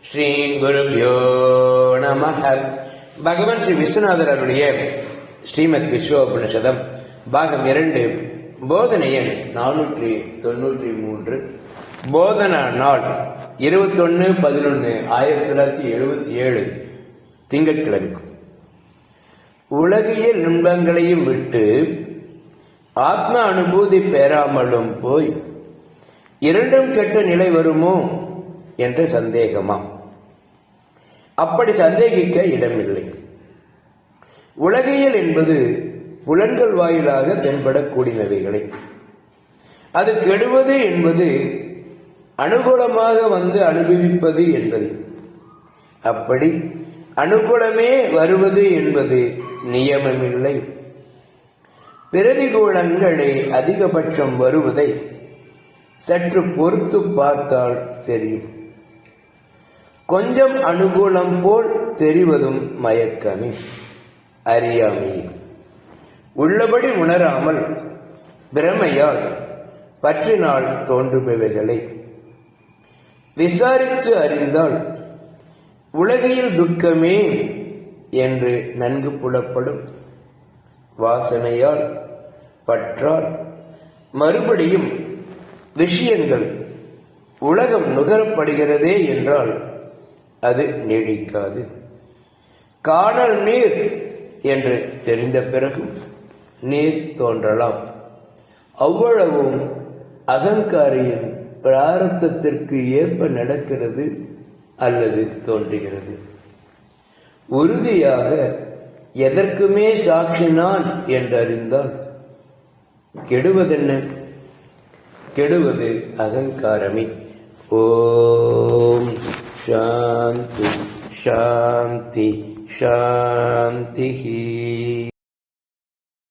ஸ்ரீ குருபியோ நம பகவான் ஸ்ரீ விஸ்வநாதர் அவருடைய ஸ்ரீமத் விஸ்வோபனிஷதம் பாகம் இரண்டு போதனை எண் நானூற்றி தொண்ணூற்றி மூன்று. போதனா நாள் இருபத்தொன்னு பதினொன்னு ஆயிரத்தி தொள்ளாயிரத்தி எழுபத்தி ஏழு திங்கட்கிழமை. உலகியல் இன்பங்களையும் விட்டு ஆத்ம அனுபூதி பெறாமலும் போய் இரண்டும் கெட்ட நிலை வருமோ என்ற சந்தேகமா? அப்படி சந்தேகிக்க இடமில்லை. உலகியல் என்பது புலன்கள் வாயிலாக தென்படக்கூடியவைகளை. அது கெடுவது என்பது அனுகூலமாக வந்து அனுபவிப்பது என்பது. அப்படி அனுகூலமே வருவது என்பது நியமமில்லை. பிரதிகூலங்களே அதிகபட்சம் வருவதை சற்று பொறுத்து பார்த்தால் தெரியும். கொஞ்சம் அனுகூலம் போல் தெரிவதும் மயக்கமே. அறியாமே. உள்ளபடி உணராமல் பிரமையால் பற்றினால் தோன்றுபவைகளை. விசாரித்து அறிந்தால் உலகையில் துக்கமே என்று நன்கு புலப்படும். வாசனையால் பற்றால் மறுபடியும் விஷயங்கள் உலகம் நுகரப்படுகிறதே என்றால் அது நீடிக்காது. காணல் நீர் என்று தெரிந்த பிறகும் நீர் தோன்றலாம். அவ்வளவும் அகங்காரியின் பிராரத்தத்திற்கு ஏற்ப நடக்கிறது அல்லது தோன்றுகிறது. உறுதியாக எதற்குமே சாட்சி நான் என்றறிந்தால் கெடுவதென்ன? கெடுவது அகங்காரமே. ஓம் சாந்தி சாந்தி சாந்தி